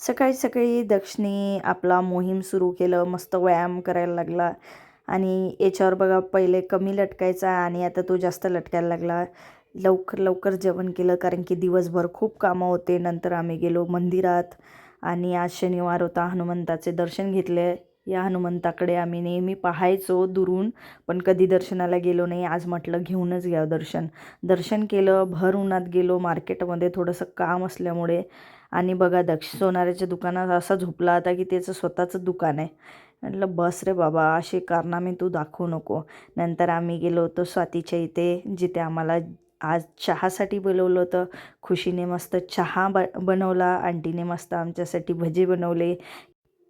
सकाळी सकाळी दक्षिणी आपला मोहीम सुरू केलं मस्त व्यायाम करायला लागला. आणि याच्यावर बघा पहिले कमी लटकायचा आणि आता तो जास्त लटकायला लागला. लवकर लवकर जेवण केलं कारण की दिवसभर खूप कामं होते. नंतर आम्ही गेलो मंदिरात आणि आज शनिवार होता हनुमंताचे दर्शन घेतले. या हनुमंताकडे आम्ही नेहमी पाहायचो दुरून पण कधी दर्शनाला गेलो नाही. आज म्हटलं घेऊनच घ्यावं दर्शन. दर्शन केलं भर उन्हात गेलो मार्केटमध्ये थोडंसं काम असल्यामुळे. आणि बघा दक्ष सोनाऱ्याच्या दुकानात असा झोपला होता की त्याचं स्वतःचं दुकान आहे. म्हटलं बस रे बाबा असे कारनामे तू दाखवू नको. नंतर आम्ही गेलो होतो स्वातीच्या इथे जिथे आम्हाला आज चहासाठी बोलवलं होतं. खुशीने मस्त चहा ब बनवला आंटीने मस्त आमच्यासाठी भजे बनवले.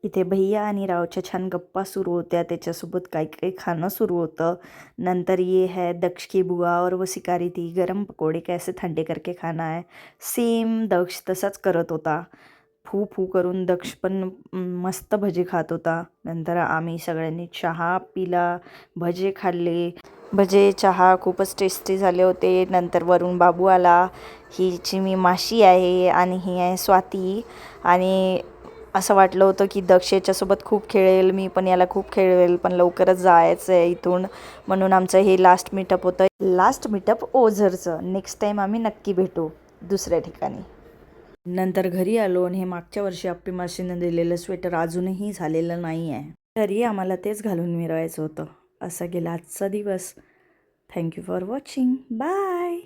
इथे भैया आणि रावच्या छान गप्पा सुरू होत्या. त्याच्यासोबत काही काही खाणं सुरू होतं. नंतर ये है दक्ष की बुआ और व सिकारी ती गरम पकोडे कैसे थंडे करके खाना आहे सेम दक्ष तसाच करत होता. फू फू करून दक्ष पण मस्त भजे खात होता. नंतर आम्ही सगळ्यांनी चहा पिला भजे खाल्ले. भजे चहा खूपच टेस्टी झाले होते. नंतर वरून बाबू आला. हिची मी माशी आहे आणि ही आहे स्वाती. आणि असं वाटलं होतं की दक्ष याच्यासोबत खूप खेळेल मी पण याला खूप खेळेल पण लवकरच जायचं आहे इथून. म्हणून आमचं हे लास्ट मीटअप होतं. लास्ट मीटअप ओझरचं. नेक्स्ट टाईम आम्ही नक्की भेटू दुसऱ्या ठिकाणी. नंतर घरी आलो आणि हे मागच्या वर्षी आप्पी माशीनं दिलेलं स्वेटर अजूनही झालेलं नाही आहे तरी आम्हाला तेच घालून मिरवायचं होतं. असा गेला आजचा दिवस. Thank you for watching bye